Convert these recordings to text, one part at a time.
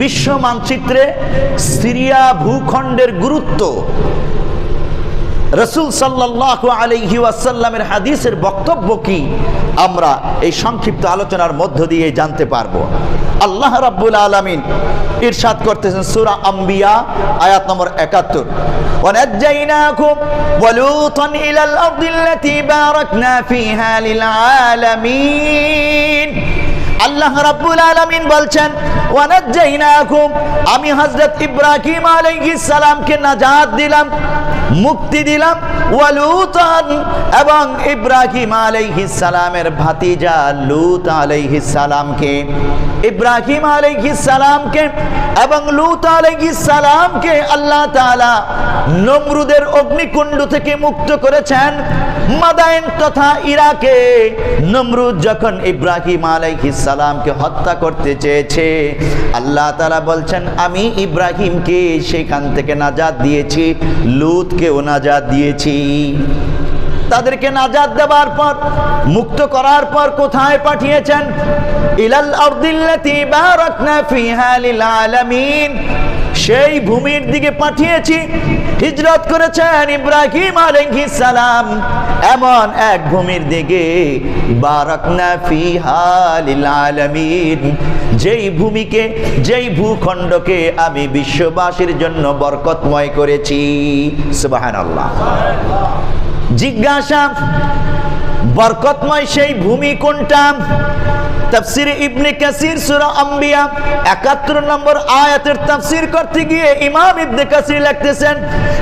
বিশ্ব মানচিত্রে সিরিয়া ভূখণ্ডের গুরুত্ব রসুল সাল্লাহ আলহি ওয়াসাল্লামের হাদিসের বক্তব্য কি আমরা এই সংক্ষিপ্ত আলোচনার মধ্য দিয়ে জানতে পারবো আল্লাহ রাব্বুল আলামিন ইরশাদ করতেছেন সূরা আম্বিয়া আয়াত নম্বর 71 ونجيناكم ولوطا إلى الأرض التي باركنا فيها للعالمين আল্লাহ রাব্বুল আলামিন বলছেন, ওয়ানাজ্জাইনাকুম আমি হযরত ইব্রাহিম আলাইহিস সালামকে নাজাত দিলাম, মুক্তি দিলাম, ওয়ালুতান, এবং ইব্রাহিম আলাইহিস সালামের ভাতিজা লূত আলাইহিস সালামকে, ইব্রাহিম আলাইহিস সালামকে এবং লূত আলাইহিস সালামকে আল্লাহ তাআলা নমরুদের অগ্নিকুণ্ড থেকে মুক্ত করেছেন মাদায়েন তথা ইরাকে। নমরুদ যখন ইব্রাহিম আলাইহিস সালামকে হত্যা করতে চেয়েছে। আল্লাহ তারা বলছেন, আমি ইব্রাহিমকে সেখান থেকে নাজাদ দিয়েছি লুতকেও নাজাদ দিয়েছি। তাদেরকে নাজাদ দেওয়ার পর, মুক্ত করার পর কোথায় পাঠিয়েছেন? ইলাল আলামিন। সেই ভূমির দিকে পাঠিয়েছি। হিজরত করেছেন ইব্রাহিম আলাইহিস সালাম। এমন এক ভূমির দিকে যেই ভূমিকে, যেই ভূখণ্ডকে আমি বিশ্ববাসীর জন্য বরকতময় করেছি। জিজ্ঞাসা, বরকতময় সেই ভূমি কোনটা? তাফসির ইবনে কাসির সূরা আম্বিয়া 71 নম্বর আয়াতের তাফসীর করতে গিয়ে ইমাম ইবনে কাসির লিখতেছেন,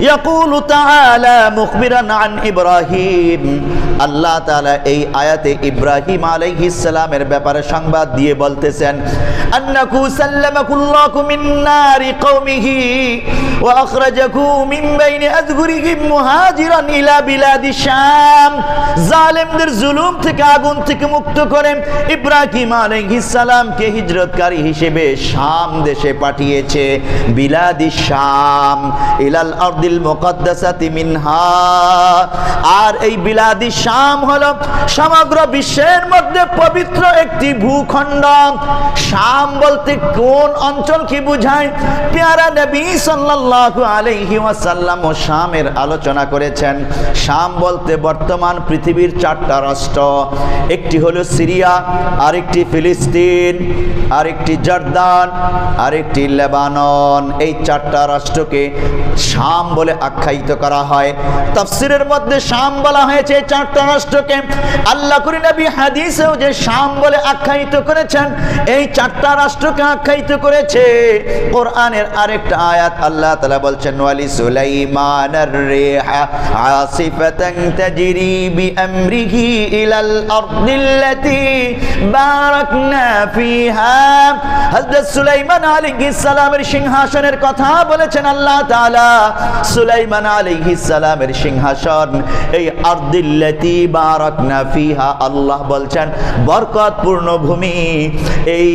ইয়াকুলু তাআলা মুখবিরান আন ইব্রাহিম। আল্লাহ তাআলা এই আয়াতে ইব্রাহিম আলাইহিস সালামের ব্যাপারে সংবাদ দিয়ে বলতেছেন আন্নাকু সাল্লামাকুল্লাহু মিন নারি কওমিহি ওয়া মিন বাইনি আযগুরিহিম মুহাজিরান ইলা বিলাদি শাম। জালেমদের জুলুম থেকে আগুন থেকে মুক্ত করে ইব্রাহিম হিজরতকারী হিসেবে শাম দেশে পাঠিয়েছে। বিলাদি শাম ইলাল মিনহা। আর এই বিলাদি শাম হলো সমগ্র বিশ্বের মধ্যে পবিত্র একটি ভূখণ্ড। শাম বলতে কোন অঞ্চল কি বুঝায়? পেয়ারা নবী সাল্লাল্লাহু আলাইহি ওয়াসাল্লাম ও শামের আলোচনা করেছেন। শাম বলতে বর্তমান পৃথিবীর চারটা রাষ্ট্র। একটি হলো সিরিয়া, আরেকটি ফিলিস্তিন, আরেকটি জর্দান, আরেকটি লেবানন। এই চারটা রাষ্ট্রকে শাম বলে আখ্যায়িত করা হয়। তাফসিরের মধ্যে শাম বলা হয়েছে এই চারটা রাষ্ট্রকে। আল্লাহ করি নবী হাদিসেও যে শাম বলে আখ্যায়িত করেছেন, এই চারটা রাষ্ট্রকে আখ্যায়িত করেছে। কোরআনের আরেকটা আয়াত আল্লাহ তাআলা বলছেন, ওয়ালি সুলাইমান আর-রিহা আসিফাতান তাজরি বিআমরিহি ইলাল আরদিল্লাতি বারাকনা ফিহা। হযরত সিংহাসনের কথা বলেছেন আল্লাহ তাআলা। সুলাইমান আলাইহিস সালামের সিংহাসন, এই আরদিল্লাতি বারাকনা ফিহা, আল্লাহ বলছেন, বরকতপূর্ণ ভূমি এই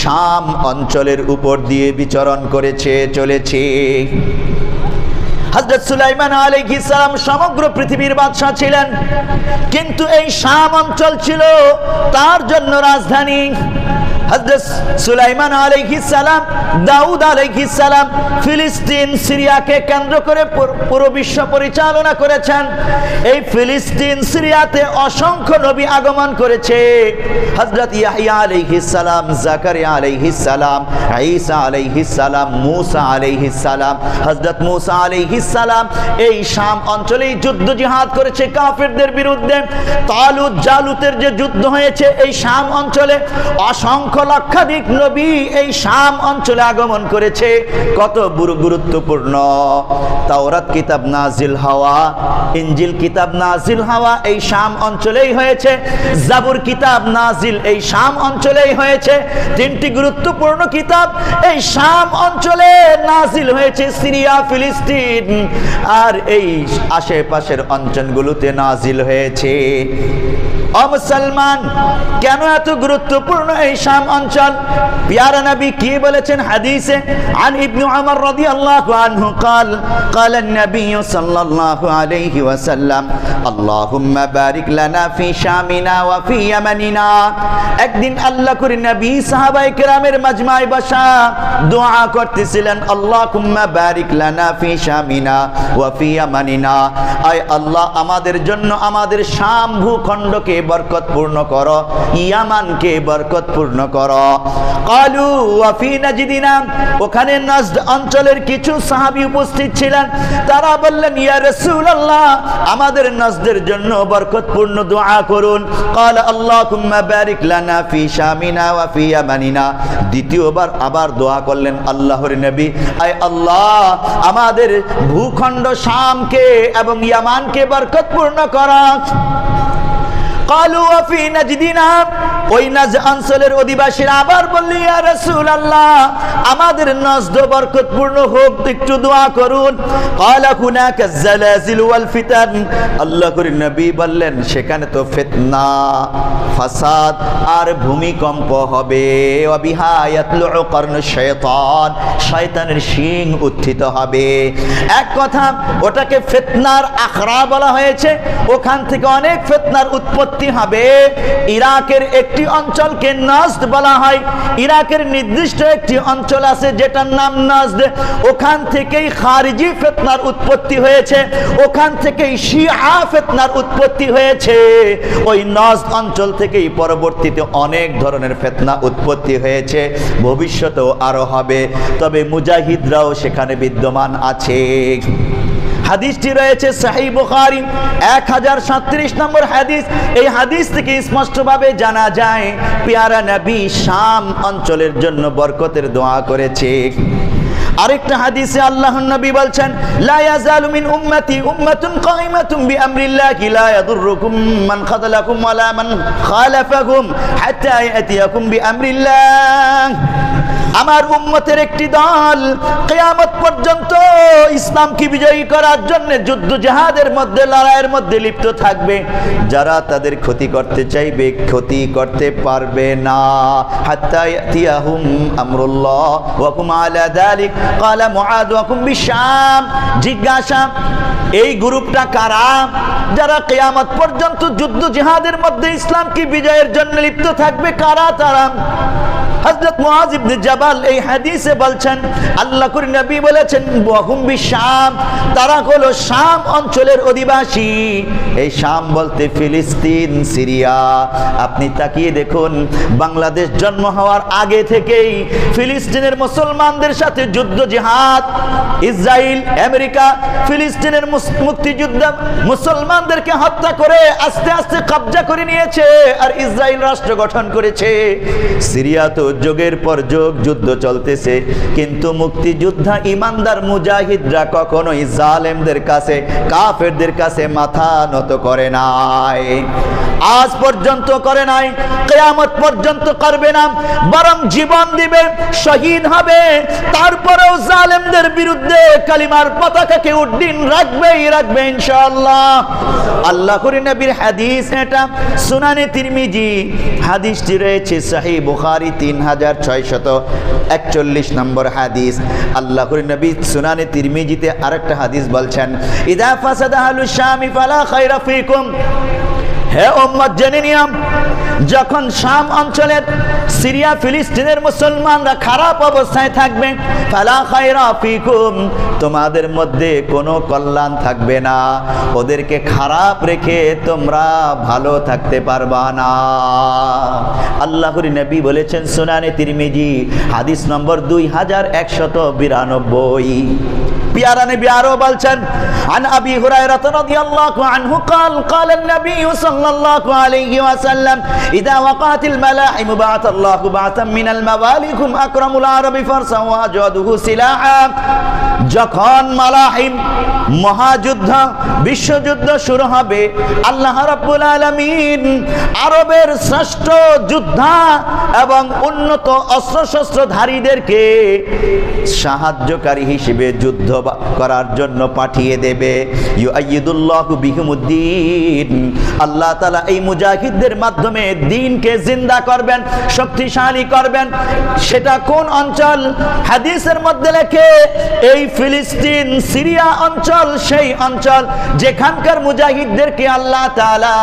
শাম অঞ্চলের উপর দিয়ে বিচরণ করেছে, চলেছে। হজরত সুলাইমান আলী সালাম সমগ্র পৃথিবীর বাদশাহ ছিলেন। কিন্তু এই শাম অঞ্চল ছিল তার জন্য রাজধানী। হজরত সুলাইমান আলাইহিস সালাম, দাউদ আলাইহিস সালাম ফিলিস্তিন, সিরিয়াকে কেন্দ্র করে পুরো বিশ্ব পরিচালনা করেছেন। এই ফিলিস্তিন, সিরিয়াতে অসংখ্য নবী আগমন করেছে। হজরত ইয়াহিয়া সালাম, জাকারিয়া আলাইহিস সালাম, ঈসা আলাইহিস সালাম, মূসা আলাইহিস সালাম হজরত মূসা আলাইহিস সালাম এই শাম অঞ্চলেই যুদ্ধ জিহাদ করেছে কাফেরদের বিরুদ্ধে। তালুত জালুতের যে যুদ্ধ হয়েছে এই শাম অঞ্চলে অসংখ্য লক্ষাধিক নবী এই শাম অঞ্চলে আগমন করেছে। কত গুরুত্বপূর্ণ। তাওরাত কিতাব নাজিল হাওয়া ইঞ্জিল কিতাব নাজিল হাওয়া এই শাম অঞ্চলেই হয়েছে। জাবুর কিতাব নাজিল এই শাম অঞ্চলেই হয়েছে। তিনটি গুরুত্বপূর্ণ কিতাব এই শাম অঞ্চলে নাজিল হয়েছে সিরিয়া, ফিলিস্তিন আর এই আশেপাশের অঞ্চলগুলোতে নাজিল হয়েছে। ও মুসলমান কেন এত গুরুত্বপূর্ণ এই শাম অঞ্চল পিয়ারা নবী কি বলেছেন হাদিসে عن ابن عمر رضي الله عنه قال قال النبي صلى الله عليه وسلم اللهم بارك لنا في شامنا وفي يمننا একদিন আল্লাহ করে নবী সাহাবাই কেরামের মাজমায় বসা দোয়া করতেছিলেন আল্লাহুম্মা বারিক লানা ফি শামিনা ওয়া ফি ইয়ামানিনা আয় আল্লাহ আমাদের জন্য আমাদের শাম ভূখণ্ডকে বরকতপূর্ণ করো ইয়ামানকে বরকতপূর্ণ করো কালু ওয়া ফি নাজদিনা ওখানে নাজদ অঞ্চলের কিছু সাহাবী উপস্থিত ছিলেন তারা বললেন ইয়া রাসূলুল্লাহ আমাদের নাজদের জন্য বরকতপূর্ণ দোয়া করুন قال اللهم بارك لنا في شامنا وفي يمننا দ্বিতীয়বার আবার দোয়া করলেন আল্লাহর নবী আয় আল্লাহ আমাদের ভূখণ্ড শামকে এবং ইয়ামানকে বরকতপূর্ণ করা কালু ওয়াফি নাজদিনা ওই নাজ অঞ্চলের অধিবাসীরা আবার বললি, ইয়া রাসূলুল্লাহ, আমাদের নজদ বরকতপূর্ণ হোক, একটু দোয়া করুন। ক্বালা হুনাকা জালাজিল ওয়াল আল্লাহ করিম নবী বললেন, সেখানে তো ফিতনা, ফাসাদ আর ভূমিকম্প হবে। ওয়া বিহা ইয়াতলু কর্ণ শয়তান শয়তানের শিং উত্থিত হবে। এক কথা, ওটাকে ফিতনার আখড়া বলা হয়েছে। ওখান থেকে অনেক ফিতনার উৎপত্তি হবে। ইরাকের একটি অঞ্চলকে নাজদ বলা হয়। ইরাকের নির্দিষ্ট একটি অঞ্চল আছে যেটার নাম নাজদ। ওখান থেকেই খারিজি ফেতনার উৎপত্তি হয়েছে। ওখান থেকেই শিয়া ফেতনার উৎপত্তি হয়েছে। ওই নাজদ অঞ্চল থেকেই পরবর্তীতে অনেক ধরনের ফেতনা উৎপত্তি হয়েছে। ভবিষ্যতেও আরও হবে। তবে মুজাহিদরাও সেখানে বিদ্যমান আছে। হাদিসটি রয়েছে সাহি বুখারি, এক হাজার সাঁত্রিশ নম্বর হাদিস। এই হাদিস থেকে স্পষ্টভাবে জানা যায়, পেয়ারা নবী শাম অঞ্চলের জন্য বরকতের দোয়া করেছে। আরেকটা হাদিসে আল্লাহ নবী বলছেন, লা ইয়াজালু মিন উম্মতি উম্মাতুন কাইমাতুন বিআমরিল্লাহি, লা ইয়াদুররুকুম মান খাযালাকুম ওয়ালা মান খালাফাকুম হাত্তা ইয়াতিয়াকুম বিআমরিল্লাহ। আমার উম্মতের একটি দল কিয়ামত পর্যন্ত ইসলামকে বিজয়ী করার জন্য যুদ্ধ জাহাদের মধ্যে, লড়াইয়ের মধ্যে লিপ্ত থাকবে। যারা তাদের ক্ষতি করতে চাইবে, ক্ষতি করতে পারবে না। হাত্তা ইয়াতিয়াহুম আমরুল্লাহ, ওয়া হুম আলা যালিক ক্বালা মুআদ ওয়া হুম বিশাম। জিজ্ঞাসা, এই গ্রুপটা কারা? যারা কেয়ামত পর্যন্ত যুদ্ধ জিহাদের মধ্যে ইসলাম কি বিজয়ের জন্য লিপ্ত থাকবে, কারা তারা? হযরত মুআজ ইবনে জাবাল এই হাদিসে বলছেন আল্লাহ করি নবী বলেছেন, ওয়াহুম বিশাম তারা হলো শাম অঞ্চলের অধিবাসী। এই শাম বলতে ফিলিস্তিন, সিরিয়া। আপনি তাকিয়ে দেখুন, বাংলাদেশ জন্ম হওয়ার আগে থেকেই ফিলিস্তিনের মুসলমানদের সাথে যুদ্ধ, জিহাদ ইসরায়েল আমেরিকা, ফিলিস্তিনের মুক্তিযুদ্ধ, মুসলমানদেরকে হত্যা করে আস্তে আস্তে কবজা করে নিয়েছে আর ইসরায়েল রাষ্ট্র গঠন করেছে। সিরিয়া তো যুগের পর যুগ যুদ্ধ চলতেছে। কিন্তু মুক্তিযোদ্ধা ইমানদার মুজাহিদরা কখনোই জালেমদের কাছে, কাফেরদের কাছে মাথা নত করে নাই। আজ পর্যন্ত করে নাই, কেয়ামত পর্যন্ত করবে না, বরং জীবন দিবে, শহীদ হবে। তারপরেও জালেমদের বিরুদ্ধে কালিমার পতাকাকে উড্ডিন রাখবেই রাখবে ইনশাআল্লাহ। আল্লাহ করি নবীর হাদিস এটা, সুনানে তিরমিজি, হাদিসটি রয়েছে সাহি বুখারি তিন হাজার ছয়শত একচল্লিশ নম্বর হাদিস। আল্লাহ করি নবী সুনানে তিরমিজিতে আরেকটা হাদিস বলছেন, ইদা ফাসাদা আলু শামি ফালা খাইরা ফিকুম। হে উম্মত জেনে নিয়াম যখন শাম অঞ্চলের সিরিয়া ফিলিস্তিনের মুসলমানরা খারাপ অবস্থায় থাকবে ফালা খায়রা ফিকুম তোমাদের মধ্যে কোনো কল্যাণ থাকবে না ওদেরকে খারাপ রেখে তোমরা ভালো থাকতে পারবা না আল্লাহর নবী বলেছেন সুনানে তিরমিজি হাদিস নম্বর দুই হাজার একশত বিরানব্বই পিয়ারা নবী আরো বলছেন عن ابي هريره رضي الله عنه قال قال النبي صلى সাল্লাল্লাহু আলাইহি ওয়াসাল্লাম, ইদা ওয়াকাতিল মালাহিম বাআত আল্লাহু বাআতাম মিনাল মাওয়ালিকুম আকরামুল আরবি ফারসা ওয়া জাদুহু সিলাহা। যখন মালাহিম মহাযুদ্ধ, বিশ্বযুদ্ধ শুরু হবে, আল্লাহ রাব্বুল আলামিন আরবের শ্রেষ্ঠ যোদ্ধা এবং উন্নত অস্ত্রশস্ত্রধারীদেরকে সাহায্যকারী হিসেবে যুদ্ধ করার জন্য পাঠিয়ে দেবে। ইউআইদুল্লাহ বিহিমুদ্দিন, আল্লাহ আল্লাহ তালা এই মুজাহিদদের মাধ্যমে দিনকে জিন্দা করবেন, শক্তিশালী করবেন। সেটা কোন অঞ্চল? হাদিসের মধ্যে লেখে, এই ফিলিস্তিন, সিরিয়া অঞ্চল, সেই অঞ্চল যেখানকার মুজাহিদদেরকে আল্লাহ তাআলা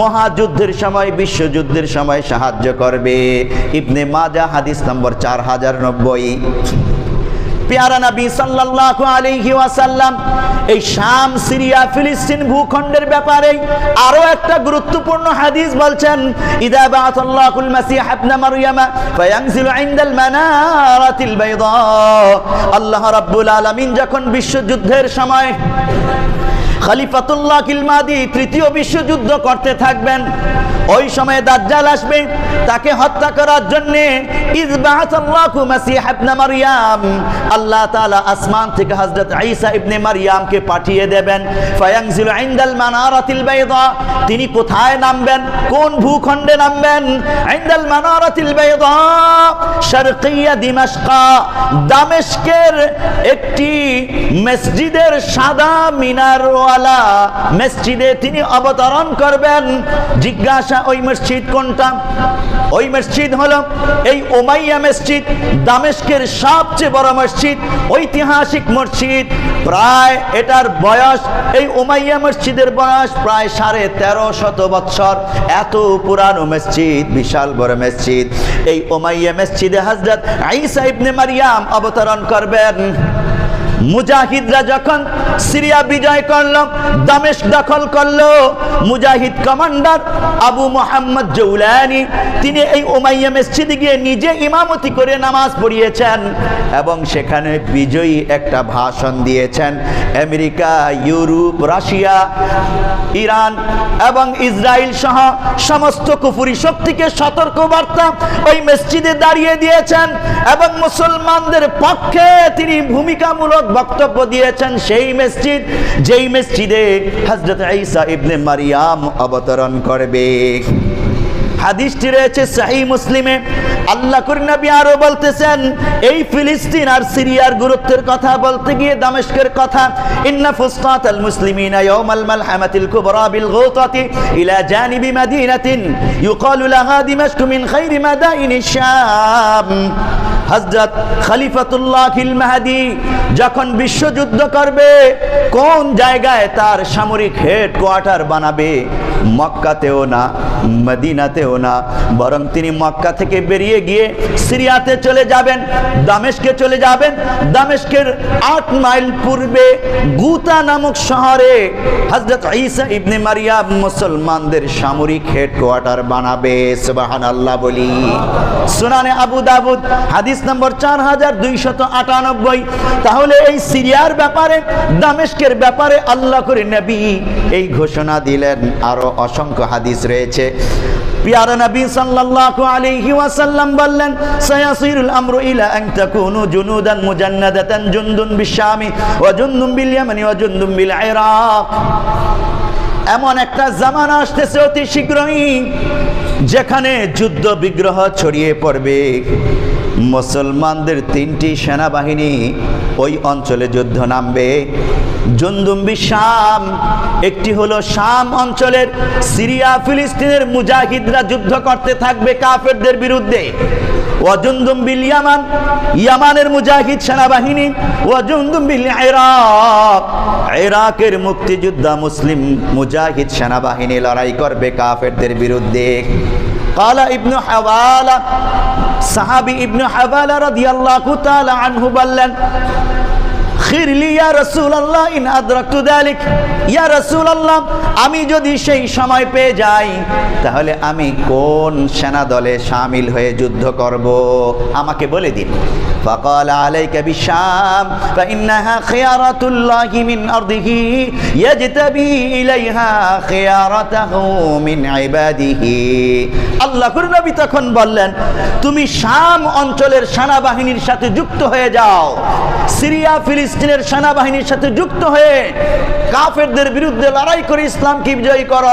মহাযুদ্ধের সময়, বিশ্বযুদ্ধের সময় সাহায্য করবে। ইবনে মাজা হাদিস নম্বর চার হাজার নব্বই। পেয়ারা নবী সাল্লাল্লাহু আলাইহি ওয়াসাল্লাম, এই শাম, সিরিয়া, ফিলিস্তিন ভূখণ্ডের ব্যাপারে আরও একটা গুরুত্বপূর্ণ হাদিস বলছেন, ইদা বাআতাল্লাহুল মাসিহ ইবনে মারইয়ামা ফায়ানজিলু ইনদাল মানারাতিল বাইদা। আল্লাহ রাব্বুল আলামিন যখন বিশ্বযুদ্ধের সময় খলিফাতুল্লাহ কিলমাদি তৃতীয় বিশ্বযুদ্ধ করতে থাকবেন। ওই সময় দাজ্জাল আসবে, তাকে হত্যা করার জন্য আল্লাহ তাআলা আসমান থেকে হযরত ঈসা ইবনে মারইয়ামকে পাঠিয়ে দেবেন। ফায়ানজিলু ইনদাল মানারাতিল বাইদা, তিনি কোথায় নামবেন? কোন ভূখণ্ডে নামবেন? ইনদাল মানারাতিল বাইদা, শারকিয়া দিমাশকা দামেস্কের একটি মসজিদের সাদা মসজিদে তিনি অবতরণ করবেন। জিজ্ঞাসা, ওই মসজিদ কোনটা? ওই মসজিদ হলো এই ওমাইয়া মসজিদ, দামেস্কের সবচেয়ে বড় মসজিদ, ঐতিহাসিক মসজিদ। প্রায় এটার বয়স, এই ওমাইয়া মসজিদের বয়স প্রায় সাড়ে তেরো শত বৎসর। এত পুরানো মসজিদ, বিশাল বড় মসজিদ। এই ওমাইয়া মসজিদে হজরত আইসা ইবনে মারিয়াম অবতরণ করবেন। মুজাহিদরা যখন সিরিয়া বিজয় করল দামেশ দখল করল, মুজাহিদ কমান্ডার আবু মোহাম্মদ জৌলানি, তিনি এই ওমাইয়া মসজিদে গিয়ে নিজে ইমামতি করে নামাজ পড়িয়েছেন এবং সেখানে বিজয়ী একটা ভাষণ দিয়েছেন। আমেরিকা, ইউরোপ, রাশিয়া, ইরান এবং ইসরায়েল সহ সমস্ত কুফুরি শক্তিকে সতর্ক বার্তা ওই মসজিদে দাঁড়িয়ে দিয়েছেন এবং মুসলমানদের পক্ষে তিনি ভূমিকামূলক বক্তব্য দিয়েছেন সেই মসজিদ, যেই মসজিদে হজরত ঈসা ইবনে মারিয়াম অবতরণ করবে। হাদিসটি রয়েছে সাহি মুসলিমে। আল্লাহ নবী আরও বলতেছেন, এই ফিলিস্তিন আর সিরিয়ার গুরুত্বের কথা বলতে গিয়ে দামেস্কের কথা, ইন্না ফুসতাত আল মুসলিমিনা ইয়াউমাল মালহামাতিল কুবরা বিল গুতাতি ইলা জানিবি মাদিনাতিন ইউকালু লাহা দিমাশক মিন খাইরি মাদাইনি শাম। হযরত খলিফাতুল্লাহ খিল মাহদি যখন বিশ্বযুদ্ধ করবে, কোন জায়গায় তার সামরিক হেড কোয়ার্টার বানাবে? মক্কাতেও না, মদিনাতেও না, বরং তিনি মক্কা থেকে বেরিয়ে গিয়ে সিরিয়াতে চলে যাবেন দামেশকে চলে যাবেন। দামেশকের আট মাইল পূর্বে গুতা নামক শহরে হজরত ঈসা ইবনে মারিয়াম মুসলমানদের সামরিক হেডকোয়ার্টার বানাবে সুবাহান আল্লাহ বলি। সুনানে আবু দাবুদ হাদিস নম্বর চার তাহলে এই সিরিয়ার ব্যাপারে ব্যাপারে আল্লাহ করে এই ঘোষণা দিলেন। অসংখ্য হাদিস রয়েছে। এমন একটা জামানা আসতেছে অতি শীঘ্রই, যেখানে যুদ্ধ বিগ্রহ ছড়িয়ে পড়বে। মুসলমানদের তিনটি সেনাবাহিনী ওই অঞ্চলে যুদ্ধ নামবে। জন্দুম্বি শাম, একটি হলো শাম অঞ্চলের সিরিয়া, ফিলিস্তিনের মুজাহিদরা যুদ্ধ করতে থাকবে কাফেরদের বিরুদ্ধে। ওয়াজুন্দুম ইয়ামান, ইয়ামানের মুজাহিদ সেনাবাহিনী। ওয়াজুন্দুম বিল ইরাক, ইরাকের মুক্তিযোদ্ধা মুসলিম মুজাহিদ সেনাবাহিনী লড়াই করবে কাফেরদের বিরুদ্ধে। কালা ইবনু হাওয়ালা সাহাবি ইবনু হাওয়ালা রাদিয়াল্লাহু তাআলা আনহু বললেন খিরলি ইয়া রাসূলুল্লাহ ইন আদরাকতু যালিক ইয়া রাসূলুল্লাহ আমি যদি সেই সময় পেয়ে যাই তাহলে আমি কোন সেনা দলে শামিল হয়ে যুদ্ধ করব আমাকে বলে দিন فقال عليك بالشام فإنها خيارة الله من أرضه يجتبي إليها خيارته من عباده আল্লাহ নবী তখন বললেন তুমি শাম অঞ্চলের সেনাবাহিনীর সাথে যুক্ত হয়ে যাও সিরিয়া ফিলিস্তিনের সেনাবাহিনীর সাথে যুক্ত হয়ে কাফেরদের বিরুদ্ধে লড়াই করে ইসলামকে বিজয়ী কর।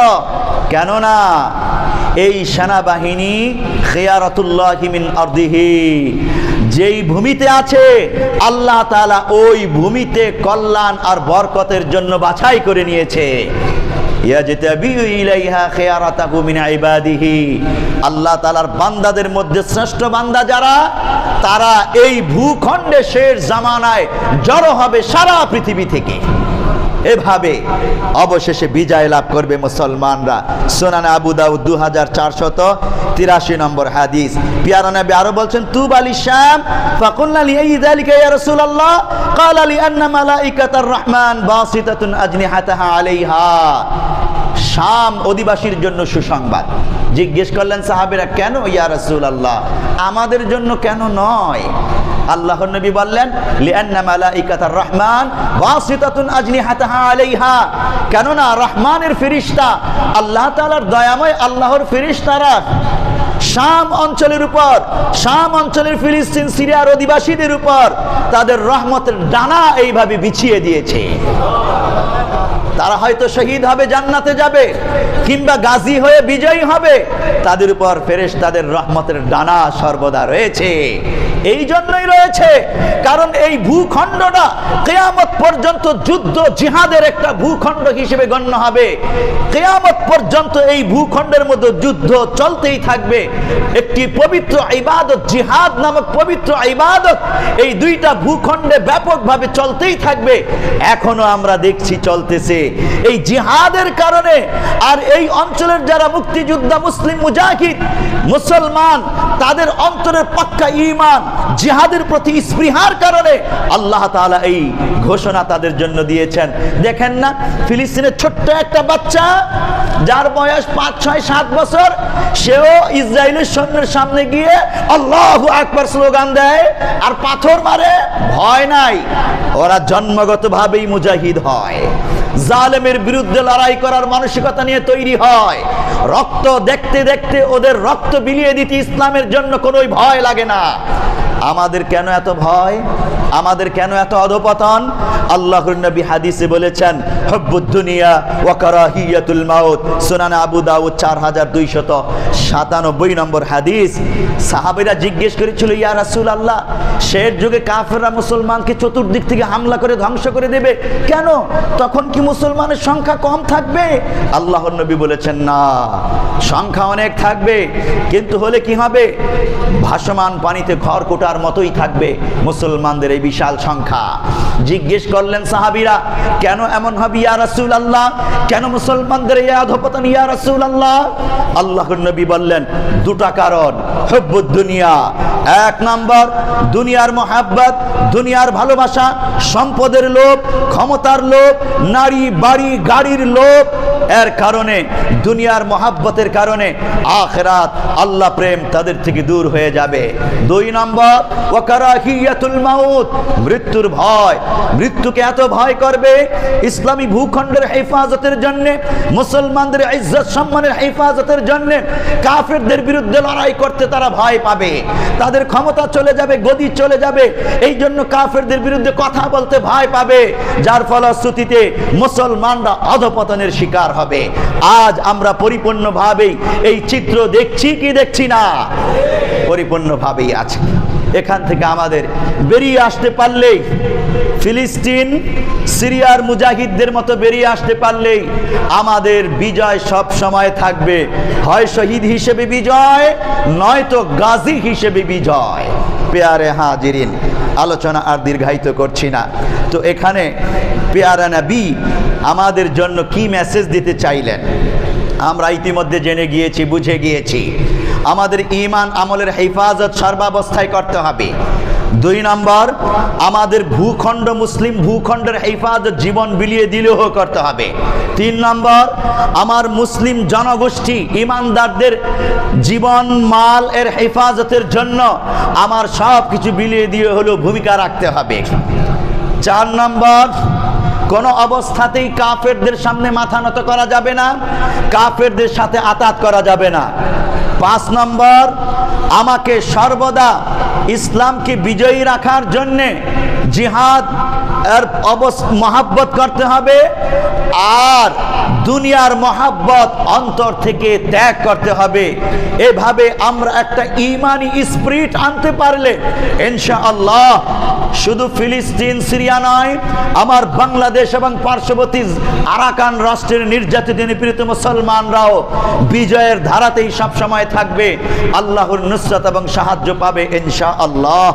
কেননা এই সেনাবাহিনী খেয়ারতুল্লাহ অর্দিহি যেই ভূমিতে আছে, আল্লাহ তাআলা ওই ভূমিতে কল্যাণ আর বরকতের জন্য বাছাই করে নিয়েছে। আল্লাহ তাআলার বান্দাদের মধ্যে শ্রেষ্ঠ বান্দা যারা, তারা এই ভূখণ্ডে শেষ জামানায় জড়ো হবে সারা পৃথিবী থেকে। এভাবে অবশেষে বিজয় লাভ করবে মুসলমানরা। সোনান আবু দাউদ দু হাজার চারশত তিরাশি নম্বর হাদিস। পিয়ারা নবী আরও বলছেন তু বালি শ্যাম ফাকুল্লা লি এই যালিকা ইয়া রাসূলুল্লাহ, ক্বালা লি আন্না মালাইকাতার রহমান বাসিতাতুন আজনিহাতাহা আলাইহা। শাম অধিবাসীর জন্য সুসংবাদ। জিজ্ঞেস করলেন, সাহাবেরা, কেন ইয়া রাসূলুল্লাহ? আমাদের জন্য কেন নয়? আল্লাহর নবী বললেন রহমান কেননা রহমানের ফেরেশতা আল্লাহ তাআলার দয়াময় আল্লাহর ফেরেশতারা শাম অঞ্চলের উপর, শাম অঞ্চলের ফিলিস্তিন, সিরিয়ার অধিবাসীদের উপর তাদের রহমতের ডানা এইভাবে বিছিয়ে দিয়েছে। তারা হয়তো শহীদ হবে, জান্নাতে যাবে, কিংবা গাজী হয়ে বিজয়ী হবে। তাদের উপর ফেরেশ তাদের রহমতের ডানা সর্বদা রয়েছে। এই জন্যই রয়েছে, কারণ এই ভূখণ্ডটা কেয়ামত পর্যন্ত যুদ্ধ জিহাদের একটা ভূখণ্ড হিসেবে গণ্য হবে। কেয়ামত পর্যন্ত এই ভূখণ্ডের মধ্যে যুদ্ধ চলতেই থাকবে। একটি পবিত্র ইবাদত, জিহাদ নামক পবিত্র ইবাদত এই দুইটা ভূখণ্ডে ব্যাপকভাবে চলতেই থাকবে। এখনও আমরা দেখছি চলতেছে। এই জিহাদের কারণে আর এই অঞ্চলের যারা মুক্তিযোদ্ধা, মুসলিম, মুজাহিদ, মুসলমান, তাদের অন্তরের পাক্কা ঈমান জিহাদের প্রতি স্পৃহার কারণে আল্লাহ তাআলা এই ঘোষণা তাদের জন্য দিয়েছেন। দেখেন না, ফিলিস্তিনের ছোট্ট একটা বাচ্চা, যার বয়স পাঁচ, ছয়, সাত বছর, সেও ইসরায়েলের সৈন্যের সামনে গিয়ে আল্লাহ আকবার স্লোগান দেয় আর পাথর মারে, ভয় নাই, ওরা জন্মগতভাবেই মুজাহিদ হয়। জালেমের বিরুদ্ধে লড়াই করার মানসিকতা নিয়ে তৈরি হয়। রক্ত দেখতে দেখতে ওদের রক্ত বিলিয়ে দিতে ইসলামের জন্য কোনোই ভয় লাগে না। আমাদের কেন এত ভয়? আমাদের কেন এত অধপতন? আল্লাহর নবী হাদিসে বলেছেন, হব্বুদ দুনিয়া ওয়া কারাহিয়াতুল মাউত। সুনান আবু দাউদ 4297 নম্বর হাদিস। জিজ্ঞেস করেছিল, ইয়া শের যুগে কাফেররা মুসলমানকে চতুর্দিক থেকে হামলা করে ধ্বংস করে দেবে? কেন? তখন কি মুসলমানের সংখ্যা কম থাকবে? আল্লাহর নবী বলেছেন, না, সংখ্যা অনেক থাকবে, কিন্তু হলে কি হবে? ভাসমান পানিতে ঘর কোটার মতোই থাকবে, মুসলমানদের এই বিশাল সংখ্যা। জিজ্ঞেস করলেন সাহাবীরা, কেন এমন হবে ইয়া রাসূল আল্লাহ কেন মুসলমানদের এই অধপতন ইয়া রাসূল আল্লাহ আল্লাহর নবী বললেন, দুটা কারণ হব্বুদ দুনিয়া এক নাম্বার, দুনিয়ার মহাব্বত, দুনিয়ার ভালোবাসা, সম্পদের লোভ, ক্ষমতার লোভ, নারী, বাড়ি, গাড়ির লোভ এর কারণে, দুনিয়ার মহাব্বতের কারণে আখেরাত আল্লাহ প্রেম তাদের থেকে দূর হয়ে যাবে। দুই নম্বর, ওয়াকারাহিয়াতুল মাউত, মৃত্যুর ভয়। মৃত্যুকে এত ভয় করবে, ইসলামী ভূখণ্ডের হেফাজতের জন্যে, মুসলমানদের ইজ্জত সম্মানের হেফাজতের জন্যে কাফেরদের বিরুদ্ধে লড়াই করতে তারা ভয় পাবে। তাদের ক্ষমতা চলে যাবে, গদি চলে যাবে, এই জন্য কাফেরদের বিরুদ্ধে কথা বলতে ভয় পাবে। যার ফলশ্রুতিতে মুসলমানরা অধপতনের শিকার হবে। আজ আমরা পরিপূর্ণভাবেই এই চিত্র দেখছি কি দেখছি না? পরিপূর্ণভাবেই আছে। এখান থেকে আমাদের বেরিয়ে আসতে পারলেই ফিলিস্তিন, সিরিয়ার মুজাহিদদের মতো বেরিয়ে আসতে পারলেই আমাদের বিজয় সব সময় থাকবে। হয় শহীদ হিসেবে বিজয়, নয়তো গাজী হিসেবে বিজয়। পেয়ারে হাজিরিন, আলোচনা আর দীর্ঘায়িত করছি না। তো এখানে পেয়ারা নবী আমাদের জন্য কি মেসেজ দিতে চাইলেন? আমরা ইতিমধ্যে জেনে গিয়েছি, বুঝে গিয়েছি। আমাদের ইমান আমলের হেফাজত সর্বাবস্থায় করতে হবে। দুই নম্বর, আমাদের ভূখণ্ড মুসলিম ভূখণ্ডের হেফাজত জীবন বিলিয়ে দিলেও করতে হবে। তিন নম্বর, আমার মুসলিম জনগোষ্ঠী ইমানদারদের জীবন মাল এর হেফাজতের জন্য আমার সব কিছু বিলিয়ে দিয়ে হলেও ভূমিকা রাখতে হবে। চার নম্বর, কোন অবস্থাতেই কাফেরদের সামনে মাথা নত করা যাবে না, কাফেরদের সাথে আতাত করা যাবে না। পাঁচ নম্বর আমাকে সর্বদা ইসলামকে বিজয়ী রাখার জন্যে জিহাদ এর অবস, মহাব্বত করতে হবে আর দুনিয়ার মহাব্বত অন্তর থেকে ত্যাগ করতে হবে। এভাবে আমরা একটা ইমানি স্পিরিট আনতে পারলে ইনশাআল্লাহ শুধু ফিলিস্তিন, সিরিয়া নয়, আমার বাংলাদেশ এবং পার্শ্ববর্তী আরাকান রাষ্ট্রের নির্যাতিত নিপীড়িত মুসলমানরাও বিজয়ের ধারাতেই সবসময় থাকবে। আল্লাহর নুসরত এবং সাহায্য পাবে ইনশাআল্লাহ।